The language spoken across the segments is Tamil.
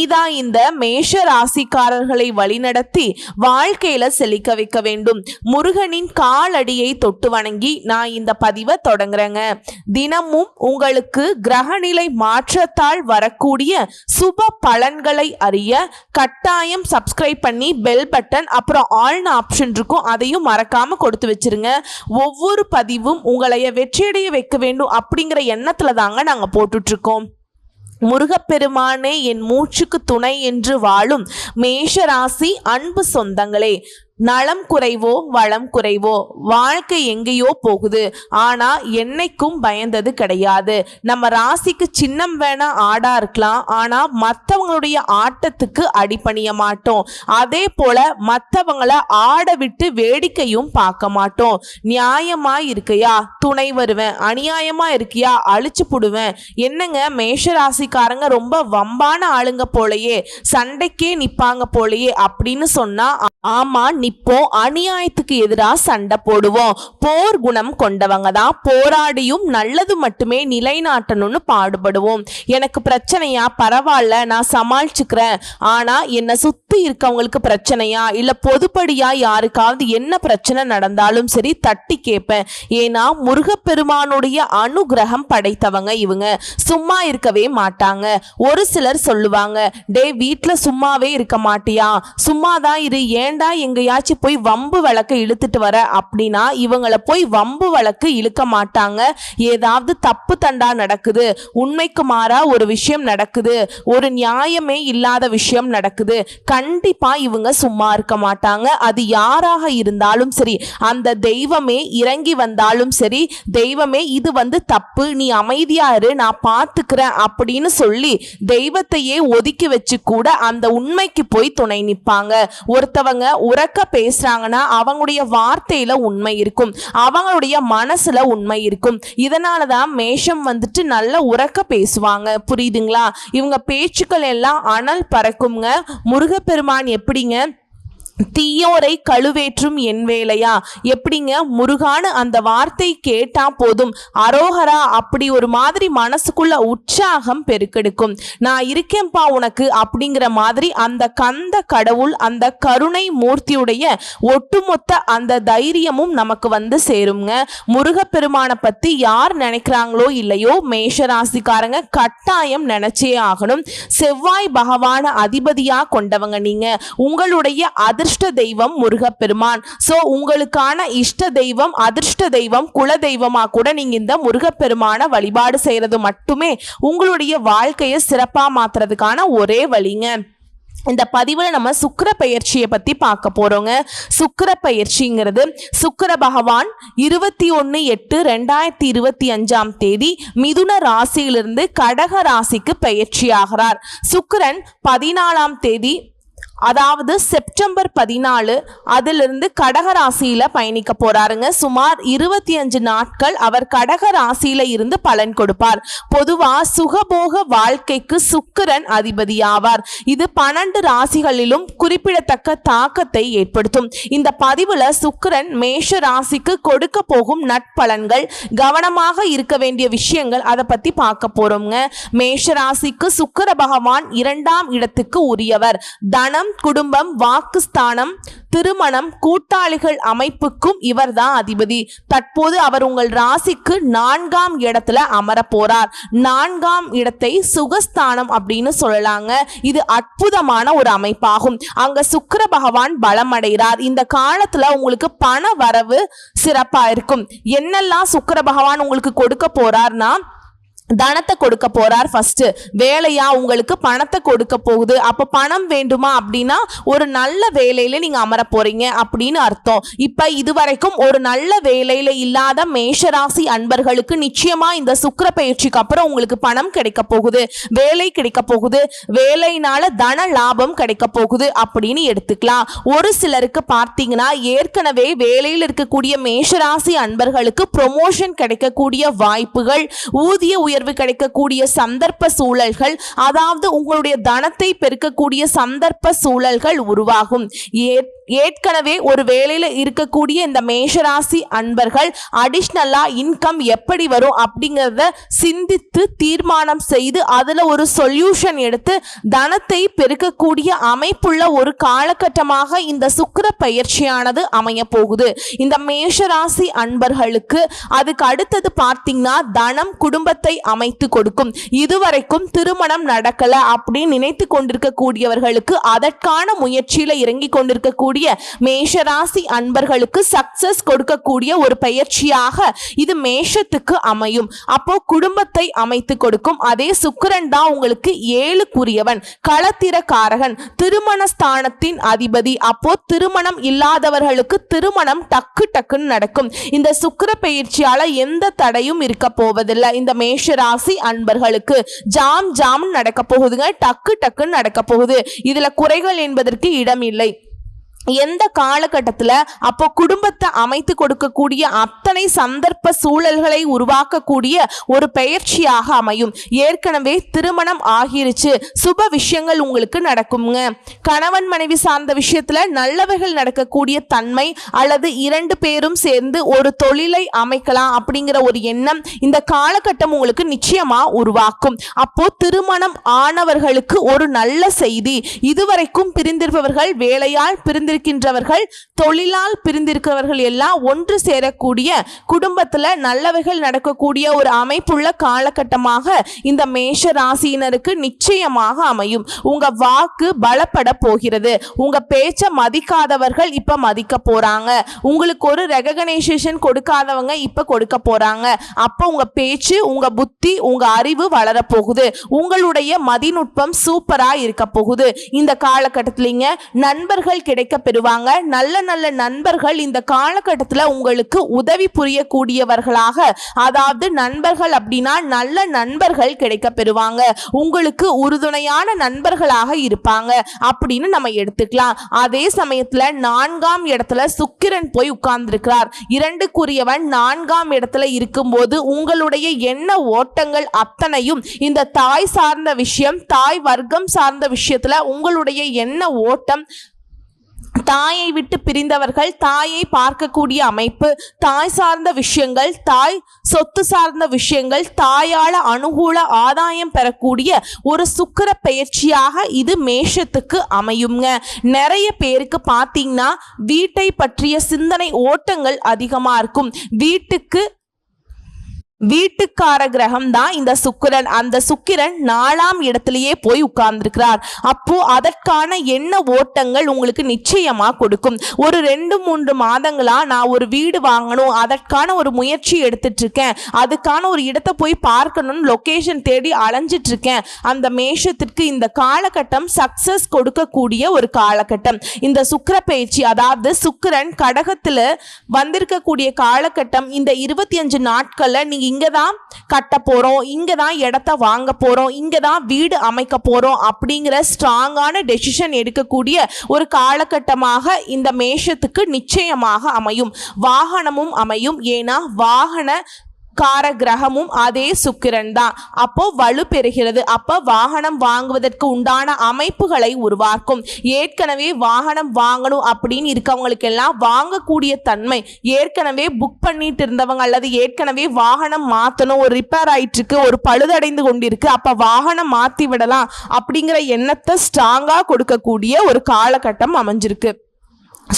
நீதான் இந்த மேஷ ராசிக்காரர்களை வழிநடத்தி வாழ்க்கையில செழிக்க வைக்க வேண்டும். முருகனின் காலடியை தொட்டு வணங்கி நான் இந்த பதிவை தொடங்குறேங்க. தினமும் உங்களுக்கு கிரகநிலை மாற்றத்தால் வரக்கூடிய சுப பலன்களை அறிய கட்டாயம் சப்ஸ்கிரைப் பண்ணி பெல் பட்டன் அப்புறம் ஆள்னு ஆப்ஷன் இருக்கும் அதையும் மறக்காம கொடுத்து வச்சிருங்க. ஒவ்வொரு பதிவும் உங்களைய வெற்றியடைய வைக்க வேண்டும் அப்படிங்கிற எண்ணத்துல தாங்க நாங்க போட்டுட்டு இருக்கோம். முருகப்பெருமானே என் மூச்சுக்கு துணை என்று வாழும் மேஷராசி அன்பு சொந்தங்களே நலம் குறைவோ வளம் குறைவோ? வாழ்க்கை எங்கேயோ போகுது. ஆனா என்னைக்கும் பயந்தது கிடையாது. நம்ம ராசிக்கு சின்னம் வேணா ஆடா இருக்கலாம். ஆனா மற்றவங்களுடைய ஆட்டத்துக்கு அடிபணிய மாட்டோம். அதே போல மற்றவங்கள ஆட விட்டு வேடிக்கையும் பார்க்க மாட்டோம். நியாயமா இருக்கையா? துணை வருவேன். அநியாயமா இருக்கியா? அழிச்சு புடுவேன். என்னங்க மேஷ ராசிக்காரங்க ரொம்ப வம்பான ஆளுங்க போலயே சண்டைக்கே நிப்பாங்க போலயே அப்படின்னு சொன்னா ஆமா நிப்போ அநியாயத்துக்கு எதிராக சண்டை போடுவோம். போர் குணம் கொண்டவங்க தான். போராடியும் நல்லது மட்டுமே நிலைநாட்டணும்னு பாடுபடுவோம். எனக்கு பிரச்சனையா? பரவாயில்ல நான் சமாளிச்சுக்கிறேன். ஆனா என்னை சுத்தி இருக்கவங்களுக்கு பிரச்சனையா? இல்ல பொதுப்படியா யாருக்காவது என்ன பிரச்சனை நடந்தாலும் சரி தட்டி கேட்பேன். ஏன்னா முருகப்பெருமானுடைய அனுகிரகம் படைத்தவங்க இவங்க. சும்மா இருக்கவே மாட்டாங்க. ஒரு சிலர் சொல்லுவாங்க டே வீட்டில் சும்மாவே இருக்க மாட்டியா? சும்மா தான் இரு ஏண்டா எங்கேயாச்சும் போய் வம்பு வழக்கு இழுத்துட்டு வர அப்படின்னா இவங்கள போய் வம்பு வழக்கு இழுக்க மாட்டாங்க. ஏதாவது தப்பு தண்டா நடக்குது. உண்மைக்கு மாறா ஒரு விஷயம் நடக்குது. ஒரு நியாயமே இல்லாத விஷயம் நடக்குது. கண்டிப்பா இவங்க சும்மா இருக்க மாட்டாங்க. அது யாராக இருந்தாலும் சரி அந்த தெய்வமே இறங்கி வந்தாலும் சரி தெய்வமே இது வந்து தப்பு நீ அமைதியா இரு நான் பார்த்துக்கிறேன் அப்படின்னு சொல்லி தெய்வத்தையே ஒதுக்கி வச்சு கூட அந்த உண்மைக்கு போய் துணை நிற்பாங்க ஒருத்தவங்க உறக்க பேசுறாங்கன்னா அவங்களுடைய வார்த்தையில உண்மை இருக்கும். அவங்களுடைய மனசுல உண்மை இருக்கும். இதனால தான் மேஷம் வந்துட்டு நல்ல உறக்க பேசுவாங்க. புரியுதுங்களா? இவங்க பேச்சுக்கள் எல்லாம் அனல் பறக்குங்க. முருகப்பெருமான் எப்படிங்க? தீயோரை கழுவேற்றும் என் வேலையா? எப்படிங்க? முருகான்னு அந்த வார்த்தை கேட்டா போதும். அரோகரா அப்படி ஒரு மாதிரி மனசுக்குள்ள உற்சாகம் பெருக்கெடுக்கும். நான் இருக்கேன்பா உனக்கு அப்படிங்கிற மாதிரி அந்த கந்த கடவுள் அந்த கருணை மூர்த்தியுடைய ஒட்டுமொத்த அந்த தைரியமும் நமக்கு வந்து சேருங்க முருகப்பெருமானை பத்தி யார் நினைக்கிறாங்களோ இல்லையோ மேஷராசிக்காரங்க கட்டாயம் நினைச்சே ஆகணும். செவ்வாய் பகவான அதிபதியா கொண்டவங்க நீங்க. உங்களுடைய அதிர்ஷ்ட தெய்வம் முருகப்பெருமான். ஸோ உங்களுக்கான இஷ்ட தெய்வம் அதிர்ஷ்ட தெய்வம் குல தெய்வமா கூட நீங்க இந்த முருகப்பெருமான வழிபாடு செய்யறது மட்டுமே உங்களுடைய வாழ்க்கையை சிறப்பா மாத்துறதுக்கான ஒரே வழிங்க. இந்த பதிவில் நம்ம சுக்கிர பயிற்சியை பற்றி பார்க்க போகிறோங்க சுக்கர பயிற்சிங்கிறது சுக்கர பகவான் இருபத்தி ஒன்று எட்டு ரெண்டாயிரத்தி இருபத்தி அஞ்சாம் தேதி மிதுன ராசியிலிருந்து கடக ராசிக்கு பயிற்சி ஆகிறார். சுக்கரன் பதினாலாம் தேதி அதாவது செப்டம்பர் பதினாலு அதிலிருந்து கடக ராசியில பயணிக்க போறாருங்க. சுமார் இருபத்தி அஞ்சு நாட்கள் அவர் கடக ராசியில இருந்து பலன் கொடுப்பார். பொதுவா சுகபோக வாழ்க்கைக்கு சுக்கிரன் அதிபதியாவார். இது பன்னெண்டு ராசிகளிலும் குறிப்பிடத்தக்க தாக்கத்தை ஏற்படுத்தும். இந்த பதிவுல சுக்கிரன் மேஷ ராசிக்கு கொடுக்க போகும் நட்பலன்கள் கவனமாக இருக்க வேண்டிய விஷயங்கள் அதை பத்தி பார்க்க போறோம்ங்க. மேஷ ராசிக்கு சுக்கிர பகவான் இரண்டாம் இடத்துக்கு உரியவர். தனம் குடும்பம் வாக்குஸ்தானம் திருமணம் கூட்டாளிகள் அமைப்புக்கும் இவர்தான் அதிபதி. தற்போது அவர் உங்கள் ராசிக்கு நான்காம் இடத்துல அமர போறார் நான்காம் இடத்தை சுகஸ்தானம் அப்படின்னு சொல்லலாங்க. இது அற்புதமான ஒரு அமைப்பாகும். அங்க சுக்கர பகவான் பலம் அடைகிறார் இந்த காலத்துல உங்களுக்கு பண வரவு சிறப்பா இருக்கும். என்னெல்லாம் சுக்கர பகவான் உங்களுக்கு கொடுக்க போறார்னா தனத்தை கொடுக்க போறார் ஃபர்ஸ்ட் வேலையா? உங்களுக்கு பணத்தை கொடுக்க போகுது. அப்ப பணம் வேண்டுமா அப்படின்னா ஒரு நல்ல வேலையில நீங்க அமர போறீங்க அப்படின்னு அர்த்தம். இப்ப இதுவரைக்கும் ஒரு நல்ல வேலையில இல்லாத மேஷராசி அன்பர்களுக்கு நிச்சயமா இந்த சுக்கிர பயிற்சிக்கு அப்புறம் உங்களுக்கு பணம் கிடைக்க போகுது. வேலை கிடைக்க போகுது. வேலையினால தன லாபம் கிடைக்க போகுது அப்படின்னு எடுத்துக்கலாம். ஒரு சிலருக்கு பார்த்தீங்கன்னா ஏற்கனவே வேலையில் இருக்கக்கூடிய மேஷராசி அன்பர்களுக்கு ப்ரொமோஷன் கிடைக்கக்கூடிய வாய்ப்புகள் ஊதிய உயர் உயர்வு கிடைக்கக்கூடிய சந்தர்ப்ப சூழல்கள் அதாவது உங்களுடைய தனத்தை பெருக்கக்கூடிய சந்தர்ப்ப சூழல்கள் உருவாகும். ஏ- ஏற்கனவே ஒரு வேலையில இருக்கக்கூடிய இந்த மேஷராசி அன்பர்கள் அடிஷ்னலாக இன்கம் எப்படி வரும் அப்படிங்கிறத சிந்தித்து தீர்மானம் செய்து அதுல ஒரு சொல்யூஷன் எடுத்து தனத்தை பெருக்கக்கூடிய அமைப்புள்ள ஒரு காலகட்டமாக இந்த சுக்கிர பயிற்சியானது அமைய போகுது இந்த மேஷராசி அன்பர்களுக்கு அதுக்கு அடுத்தது பார்த்தீங்கன்னா தனம் குடும்பத்தை அமைத்து கொடுக்கும். இதுவரைக்கும் திருமணம் நடக்கல அப்படின்னு நினைத்து கொண்டிருக்கக்கூடியவர்களுக்கு அதற்கான முயற்சியில இறங்கி கொண்டிருக்கக்கூடிய மேஷராசி அன்பர்களுக்கு சக்சஸ் கொடுக்கக்கூடிய ஒரு பயிற்சியாக இது மேஷத்துக்கு அமையும். அப்போ குடும்பத்தை அமைத்து கொடுக்கும். அதே சுக்கிரன் தான் உங்களுக்கு ஏழுக்குரியவன் களத்திரக்காரகன் திருமண ஸ்தானத்தின் அதிபதி. அப்போ திருமணம் இல்லாதவர்களுக்கு திருமணம் டக்கு டக்குன்னு நடக்கும். இந்த சுக்கிர பயிற்சியால எந்த தடையும் இருக்க போவதில்லை. இந்த ராசி அன்பர்களுக்கு ஜாம் ஜாம் நடக்க போகுதுங்க. டக்கு டக்குன்னு நடக்க போகுது. இதுல குறைகள் என்பதற்கு இடம் இல்லை எந்த காலகட்டத்தில் அப்போ குடும்பத்தை அமைத்து கொடுக்கக்கூடிய அத்தனை சந்தர்ப்ப சூழல்களை உருவாக்கக்கூடிய ஒரு பயிற்சியாக அமையும். ஏற்கனவே திருமணம் ஆகிருச்சு. சுப விஷயங்கள் உங்களுக்கு நடக்குங்க கணவன் மனைவி சார்ந்த விஷயத்தில் நல்லவைகள் நடக்கக்கூடிய தன்மை அல்லது இரண்டு பேரும் சேர்ந்து ஒரு தொழிலை அமைக்கலாம் அப்படிங்கிற ஒரு எண்ணம் இந்த காலகட்டம் உங்களுக்கு நிச்சயமா உருவாக்கும். அப்போ திருமணம் ஆனவர்களுக்கு ஒரு நல்ல செய்தி. இதுவரைக்கும் பிரிந்திருப்பவர்கள் வேலையால் பிரிந்து பிரிந்திருக்கின்றவர்கள் தொழிலால் பிரிந்திருக்கிறவர்கள் எல்லாம் ஒன்று சேரக்கூடிய குடும்பத்துல நல்லவைகள் நடக்கக்கூடிய ஒரு அமைப்புள்ள காலகட்டமாக இந்த மேஷ ராசியினருக்கு நிச்சயமாக அமையும். உங்க வாக்கு பலப்பட போகிறது. உங்க பேச்ச மதிக்காதவர்கள் இப்ப மதிக்க போறாங்க. உங்களுக்கு ஒரு ரெகனைசேஷன் கொடுக்காதவங்க இப்ப கொடுக்க போறாங்க. அப்போ உங்க பேச்சு உங்க புத்தி உங்க அறிவு வளரப்போகுது போகுது. உங்களுடைய மதிநுட்பம் சூப்பரா இருக்க போகுது. இந்த காலகட்டத்திலங்க நண்பர்கள் கிடைக்க பெறுவாங்க. நல்ல நல்ல நண்பர்கள் இந்த காலகட்டத்தில் உங்களுக்கு உதவி புரியக்கூடியவர்களாக அதாவது நண்பர்கள் அப்படின்னா நல்ல நண்பர்கள் கிடைக்க பெறுவாங்க. உங்களுக்கு உறுதுணையான நண்பர்களாக இருப்பாங்க அப்படின்னு நம்ம எடுத்துக்கலாம். அதே சமயத்தில் நான்காம் இடத்துல சுக்கிரன் போய் உட்கார்ந்திருக்கிறார். இரண்டுக்குரியவன் நான்காம் இடத்துல இருக்கும்போது உங்களுடைய எண்ண ஓட்டங்கள் அத்தனையும் இந்த தாய் சார்ந்த விஷயம் தாய் வர்க்கம் சார்ந்த விஷயத்தில் உங்களுடைய எண்ண ஓட்டம் தாயை விட்டு பிரிந்தவர்கள் தாயை பார்க்கக்கூடிய அமைப்பு தாய் சார்ந்த விஷயங்கள் தாய் சொத்து சார்ந்த விஷயங்கள் தாயால அனுகூல ஆதாயம் பெறக்கூடிய ஒரு சுக்கிர பயிற்சியாக இது மேஷத்துக்கு அமையுங்க. நிறைய பேருக்கு பார்த்தீங்கன்னா வீட்டை பற்றிய சிந்தனை ஓட்டங்கள் அதிகமாக இருக்கும். வீட்டுக்கு வீட்டுக்கார கிரகம் தான் இந்த சுக்கிரன். அந்த சுக்கிரன் நாலாம் இடத்திலேயே போய் உட்கார்ந்திருக்கிறார். அப்போ அதற்கான என்ன ஓட்டங்கள் உங்களுக்கு நிச்சயமா கொடுக்கும். ஒரு ரெண்டு மூன்று மாதங்களா நான் ஒரு வீடு வாங்கணும் அதற்கான ஒரு முயற்சி எடுத்துட்டு இருக்கேன் அதுக்கான ஒரு இடத்தை போய் பார்க்கணும்னு லொக்கேஷன் தேடி அலைஞ்சிட்டு இருக்கேன் அந்த மேஷத்திற்கு இந்த காலகட்டம் சக்சஸ் கொடுக்கக்கூடிய ஒரு காலகட்டம். இந்த சுக்கிர பயிற்சி அதாவது சுக்கிரன் கடகத்துல வந்திருக்கக்கூடிய காலகட்டம் இந்த இருபத்தி அஞ்சு நாட்கள்ல நீங்க இங்கே தான் கட்ட போகிறோம் இங்கே தான் இடத்த வாங்க போகிறோம் இங்கே தான் வீடு அமைக்க போகிறோம் அப்படிங்கிற ஸ்ட்ராங்கான டெசிஷன் எடுக்கக்கூடிய ஒரு காலகட்டமாக இந்த மேஷத்துக்கு நிச்சயமாக அமையும். வாகனமும் அமையும். ஏன்னா வாகன கார கிரகமும் அதே சுக்கிரன் தான் அப்போ வலு பெறுகிறது. அப்போ வாகனம் வாங்குவதற்கு உண்டான அமைப்புகளை உருவாக்கும். ஏற்கனவே வாகனம் வாங்கணும் அப்படின்னு இருக்கவங்களுக்கு எல்லாம் வாங்கக்கூடிய தன்மை. ஏற்கனவே புக் பண்ணிட்டு இருந்தவங்க அல்லது ஏற்கனவே வாகனம் மாற்றணும் ஒரு ரிப்பேர் ஆயிட்டு இருக்கு ஒரு பழுதடைந்து கொண்டிருக்கு அப்போ வாகனம் மாற்றி விடலாம் அப்படிங்கிற எண்ணத்தை ஸ்ட்ராங்காக கொடுக்கக்கூடிய ஒரு காலகட்டம் அமைஞ்சிருக்கு.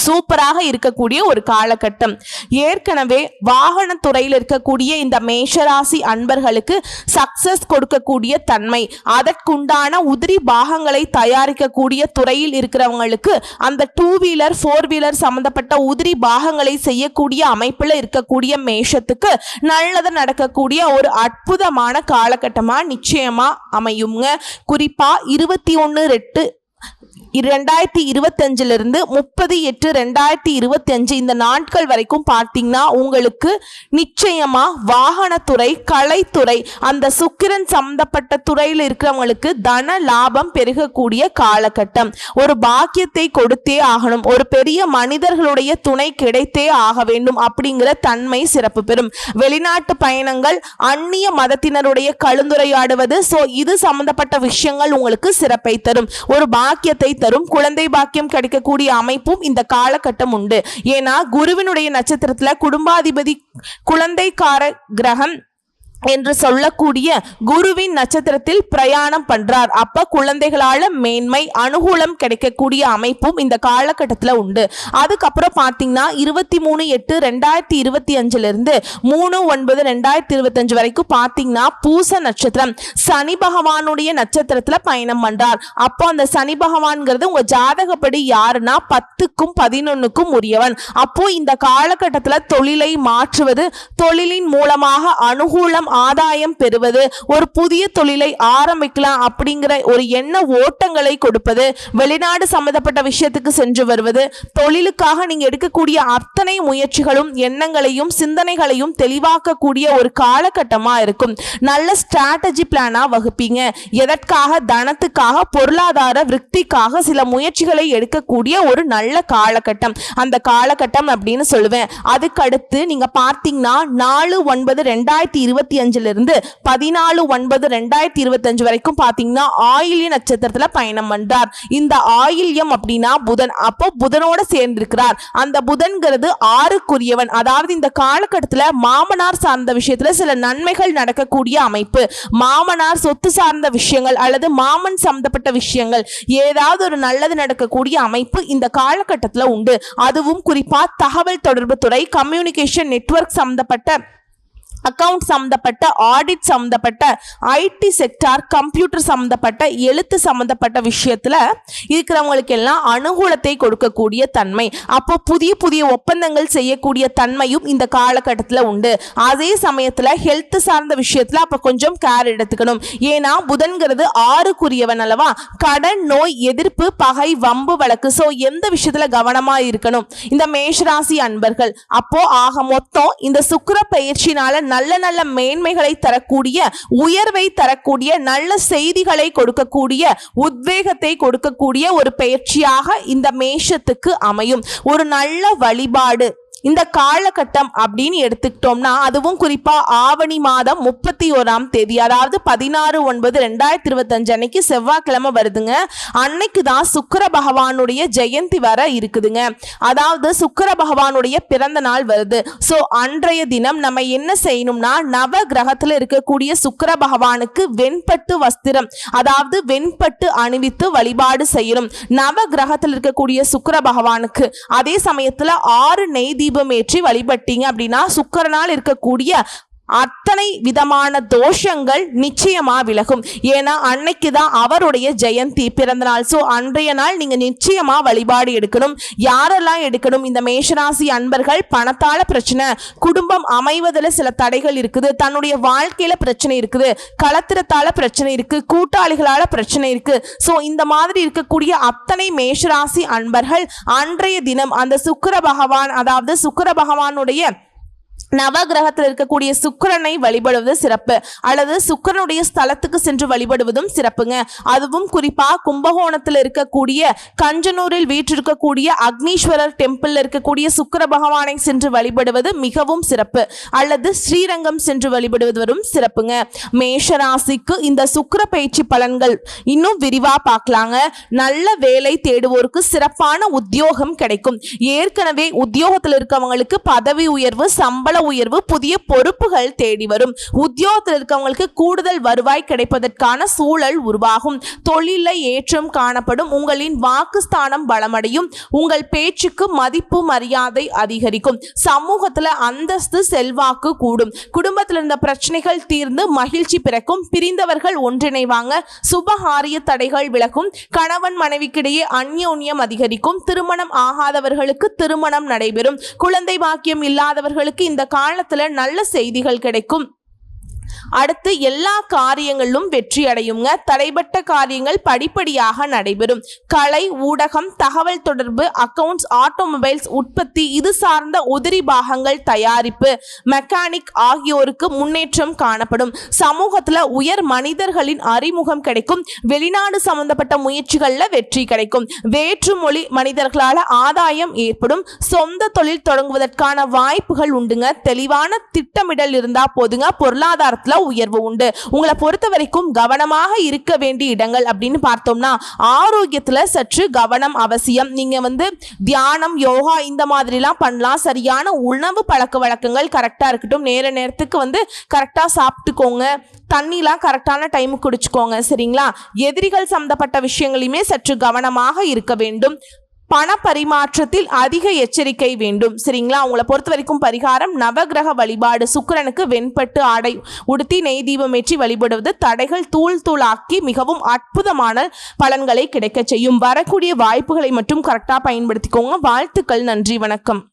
சூப்பராக இருக்கக்கூடிய ஒரு காலகட்டம். ஏற்கனவே வாகனத்துறையில் இருக்கக்கூடிய இந்த மேஷராசி அன்பர்களுக்கு சக்சஸ் கொடுக்கக்கூடிய தன்மை. அதற்குண்டான உதிரி பாகங்களை தயாரிக்கக்கூடிய துறையில் இருக்கிறவங்களுக்கு அந்த டூ வீலர் ஃபோர் வீலர் சம்பந்தப்பட்ட உதிரி பாகங்களை செய்யக்கூடிய அமைப்பில் இருக்கக்கூடிய மேஷத்துக்கு நல்லது நடக்கக்கூடிய ஒரு அற்புதமான காலகட்டமாக நிச்சயமாக அமையுங்க. குறிப்பாக இருபத்தி ஒன்று ரெட்டு ரெண்டாயிரத்தி இருபத்தஞ்சிலிருந்து முப்பது எட்டு ரெண்டாயிரத்தி இருபத்தஞ்சு இந்த நாட்கள் வரைக்கும் பார்த்தீங்கன்னா உங்களுக்கு நிச்சயமா வாகனத்துறை கலைத்துறை அந்த சுக்கிரன் சம்பந்தப்பட்ட துறையில் இருக்கிறவங்களுக்கு தன லாபம் பெருகக்கூடிய காலகட்டம். ஒரு பாக்கியத்தை கொடுத்தே ஆகணும். ஒரு பெரிய மனிதர்களுடைய துணை கிடைத்தே ஆக வேண்டும் அப்படிங்கிற தன்மை சிறப்பு பெறும். வெளிநாட்டு பயணங்கள் அந்நிய மதத்தினருடைய கலந்துரையாடுவது ஸோ இது சம்பந்தப்பட்ட விஷயங்கள் உங்களுக்கு சிறப்பை தரும். ஒரு பாக்கியத்தை தரும் குழந்தை பாக்கியம் கிடைக்கக்கூடிய அமைப்பும் இந்த காலகட்டம் உண்டு. ஏன்னா குருவினுடைய நட்சத்திரத்துல குடும்பாதிபதி குழந்தைக்கார கிரகம் என்று சொல்லக்கூடிய குருவின் நட்சத்திரத்தில் பிரயாணம் பண்றார். அப்ப குழந்தைகளால மேன்மை அனுகூலம் கிடைக்கக்கூடிய அமைப்பும் இந்த காலகட்டத்தில் உண்டு. அதுக்கப்புறம் பார்த்தீங்கன்னா இருபத்தி மூணு எட்டு ரெண்டாயிரத்தி இருபத்தி அஞ்சுல இருந்து மூணு ஒன்பது ரெண்டாயிரத்தி இருபத்தஞ்சு வரைக்கும் பார்த்தீங்கன்னா பூச நட்சத்திரம் சனி பகவானுடைய நட்சத்திரத்துல பயணம் பண்றார். அப்போ அந்த சனி பகவான்ங்கிறது உங்க ஜாதகப்படி யாருன்னா பத்துக்கும் பதினொன்னுக்கும் உரியவன். அப்போ இந்த காலகட்டத்தில் தொழிலை மாற்றுவது தொழிலின் மூலமாக அனுகூலம் ஆதாயம் பெறுவது ஒரு புதிய தொழிலை ஆரம்பிக்கலாம் அப்படிங்கிற ஒரு எண்ண ஓட்டங்களை கொடுப்பது வெளிநாடு சம்பந்தப்பட்ட விஷயத்துக்கு சென்று வருவது தொழிலுக்காக நீங்கள் எடுக்கக்கூடிய அத்தனை முயற்சிகளும் எண்ணங்களையும் சிந்தனைகளையும் தெளிவாக்கக்கூடிய ஒரு காலகட்டமாக இருக்கும். நல்ல ஸ்ட்ராட்டஜி பிளானாக வகுப்பீங்க. எதற்காக தனத்துக்காக பொருளாதார விற்பிக்காக சில முயற்சிகளை எடுக்கக்கூடிய ஒரு நல்ல காலகட்டம். அந்த காலகட்டம் அப்படின்னு சொல்லுவேன். அதுக்கடுத்து நீங்கள் பார்த்தீங்கன்னா நாலு ஒன்பது ரெண்டாயிரத்தி இருபத்தி அஞ்சிலிருந்து பதினாலு ஒன்பது ரெண்டாயிரத்தி இருபத்தஞ்சு வரைக்கும் பார்த்தீங்கன்னா ஆயில்ய நட்சத்திரத்தில் பயணம் பண்றார். இந்த ஆயில்யம் அப்படின்னா புதன். அப்போ புதனோட சேர்ந்திருக்கிறார். அந்த புதன்கிறது ஆறுக்குரியவன். அதாவது இந்த காலகட்டத்தில் மாமனார் சார்ந்த விஷயத்தில் சில நன்மைகள் நடக்கக்கூடிய அமைப்பு. மாமனார் சொத்து சார்ந்த விஷயங்கள் அல்லது மாமன் சம்பந்தப்பட்ட விஷயங்கள் ஏதாவது ஒரு நல்லது நடக்கக்கூடிய அமைப்பு இந்த காலகட்டத்தில் உண்டு. அதுவும் குறிப்பாக தகவல் தொடர்பு துறை கம்யூனிகேஷன் நெட்வொர்க் சம்பந்தப்பட்ட அக்கவுண்ட் சம்மந்தப்பட்ட ஆடிட் சம்மந்தப்பட்ட ஐடி செக்டார் கம்ப்யூட்டர் சம்மந்தப்பட்ட எழுத்து சம்மந்தப்பட்ட விஷயத்தில் இருக்கிறவங்களுக்கு எல்லாம் அனுகூலத்தை கொடுக்கக்கூடிய தன்மை. அப்போ புதிய புதிய ஒப்பந்தங்கள் செய்யக்கூடிய தன்மையும் இந்த காலகட்டத்தில் உண்டு. அதே சமயத்தில் ஹெல்த் சார்ந்த விஷயத்தில் அப்போ கொஞ்சம் கேர் எடுத்துக்கணும். ஏன்னா புதன்கிறது ஆறுக்குரியவன் அல்லவா? கடன் நோய் எதிர்ப்பு பகை வம்பு வழக்கு. ஸோ எந்த விஷயத்தில் கவனமாக இருக்கணும்? இந்த மேஷராசி அன்பர்கள். அப்போ ஆக மொத்தம் இந்த சுக்கிர பயிற்சினால நல்ல நல்ல மேன்மைகளை தரக்கூடிய உயர்வை தரக்கூடிய நல்ல செய்திகளை கொடுக்கக்கூடிய உத்வேகத்தை கொடுக்கக்கூடிய ஒரு பயிற்சியாக இந்த மேஷத்துக்கு அமையும். ஒரு நல்ல வழிபாடு இந்த காலகட்டம் அப்படின்னு எடுத்துக்கிட்டோம்னா அதுவும் குறிப்பா ஆவணி மாதம் முப்பத்தி ஓராம் தேதி அதாவது பதினாறு ஒன்பது ரெண்டாயிரத்தி இருபத்தஞ்சு அன்னைக்கு செவ்வாய்க்கிழமை வருதுங்க. அன்னைக்கு தான் சுக்கர பகவானுடைய ஜெயந்தி வர இருக்குதுங்க. அதாவது சுக்கர பகவானுடைய பிறந்த நாள் வருது. ஸோ அன்றைய தினம் நம்ம என்ன செய்யணும்னா நவ கிரகத்தில் இருக்கக்கூடிய சுக்கர பகவானுக்கு வெண்பட்டு வஸ்திரம் அதாவது வெண்பட்டு அணிவித்து வழிபாடு செய்யணும். நவ கிரகத்தில் இருக்கக்கூடிய சுக்கர பகவானுக்கு. அதே சமயத்தில் ஆறு நெய் தீபம் ஏற்றி வழிபட்டீங்க அப்படின்னா சுக்கரனால் இருக்கக்கூடிய அத்தனை விதமான தோஷங்கள் நிச்சயமா விலகும். ஏன்னா அன்னைக்கு தான் அவருடைய ஜெயந்தி பிறந்த நாள் ஸோ அன்றைய நாள் நீங்க நிச்சயமா வழிபாடு எடுக்கணும். யாரெல்லாம் எடுக்கணும்? இந்த மேஷராசி அன்பர்கள் பணத்தால பிரச்சனை குடும்பம் அமைவதில் சில தடைகள் இருக்குது. தன்னுடைய வாழ்க்கையில பிரச்சனை இருக்குது. களத்திரத்தால பிரச்சனை இருக்கு. கூட்டாளிகளால பிரச்சனை இருக்கு. ஸோ இந்த மாதிரி இருக்கக்கூடிய அத்தனை மேஷராசி அன்பர்கள் அன்றைய தினம் அந்த சுக்கர பகவான் அதாவது சுக்கர பகவானுடைய நவகிரகத்தில் இருக்கக்கூடிய சுக்கரனை வழிபடுவது சிறப்பு. அல்லது சுக்கிரனுடைய ஸ்தலத்துக்கு சென்று வழிபடுவதும் சிறப்புங்க. அதுவும் குறிப்பா கும்பகோணத்தில் இருக்கக்கூடிய கஞ்சனூரில் வீற்றிருக்கக்கூடிய அக்னீஸ்வரர் டெம்பிள் இருக்கக்கூடிய சுக்கர பகவானை சென்று வழிபடுவது மிகவும் சிறப்பு. அல்லது ஸ்ரீரங்கம் சென்று வழிபடுவது வரும் சிறப்புங்க. மேஷராசிக்கு இந்த சுக்கர பயிற்சி பலன்கள் இன்னும் விரிவா பார்க்கலாங்க நல்ல வேலை தேடுவோருக்கு சிறப்பான உத்தியோகம் கிடைக்கும். ஏற்கனவே உத்தியோகத்தில் இருக்கவங்களுக்கு பதவி உயர்வு சம்பள உயர்வு புதிய பொறுப்புகள் தேடி வரும். உத்தியோகத்தில் இருக்கவங்களுக்கு கூடுதல் வருவாய் கிடைப்பதற்கான சூழல் உருவாகும். தொழில ஏற்றம் காணப்படும். உங்களின் வாக்குஸ்தானம் பலமடையும். உங்கள் பேச்சுக்கு மதிப்பு மரியாதை அதிகரிக்கும். சமூகத்துல அந்தஸ்து செல்வாக்கு கூடும். குடும்பத்தில் இருந்த பிரச்சனைகள் தீர்ந்து மகிழ்ச்சி பிறக்கும். பிரிந்தவர்கள் ஒன்றிணைவாங்க. சுபகாரிய தடைகள் விலகும். கணவன் மனைவிக்கிடையே அந்யோன்யம் அதிகரிக்கும். திருமணம் ஆகாதவர்களுக்கு திருமணம் நடைபெறும். குழந்தை பாக்கியம் இல்லாதவர்களுக்கு இந்த காலத்துல நல்ல செய்திகள் கிடைக்கும். அடுத்து எல்லா காரியங்களிலும் வெற்றி அடையுங்க. தடைப்பட்ட காரியங்கள் படிப்படியாக நடைபெறும். கலை ஊடகம் தகவல் தொடர்பு அக்கவுண்ட்ஸ் ஆட்டோமொபைல்ஸ் உற்பத்தி இது சார்ந்த உதிரி பாகங்கள் தயாரிப்பு மெக்கானிக் ஆகியோருக்கு முன்னேற்றம் காணப்படும். சமூகத்துல உயர் மனிதர்களின் அறிமுகம் கிடைக்கும். வெளிநாடு சம்பந்தப்பட்ட முயற்சிகளில் வெற்றி கிடைக்கும். வேற்றுமொழி மனிதர்களால ஆதாயம் ஏற்படும். சொந்த தொழில் தொடங்குவதற்கான வாய்ப்புகள் உண்டுங்க. தெளிவான திட்டமிடல் இருந்தால் போதுங்க. பொருளாதாரத்துல உயர்வு உண்டு. உங்களை பொறுத்த வரைக்கும் கவனமாக இருக்க வேண்டிய இடங்கள் அப்படின்னு பார்த்தோம்னா ஆரோக்கியத்தில் சற்று கவனம் அவசியம். நீங்கள் வந்து தியானம் யோகா இந்த மாதிரிலாம் பண்ணலாம். சரியான உணவு பழக்க வழக்கங்கள் கரெக்டாக இருக்கட்டும். நேர நேரத்துக்கு வந்து கரெக்டாக சாப்பிட்டுக்கோங்க. தண்ணிலாம் கரெக்டான டைமுக்கு குடிச்சுக்கோங்க. சரிங்களா? எதிரிகள் சம்மந்தப்பட்ட விஷயங்களையுமே சற்று கவனமாக இருக்க வேண்டும். பண பரிமாற்றத்தில் அதிக எச்சரிக்கை வேண்டும். சரிங்களா? உங்களை பொறுத்த வரைக்கும் பரிகாரம் நவகிரக வழிபாடு. சுக்கிரனுக்கு வெண்பட்டு ஆடை உடுத்தி நெய் தீபம் ஏற்றி வழிபடுவது தடைகள் தூள் தூளாக்கி மிகவும் அற்புதமான பலன்களை கிடைக்கச் செய்யும். வரக்கூடிய வாய்ப்புகளை மட்டும் கரெக்டாக பயன்படுத்திக்கோங்க. வாழ்த்துக்கள். நன்றி. வணக்கம்.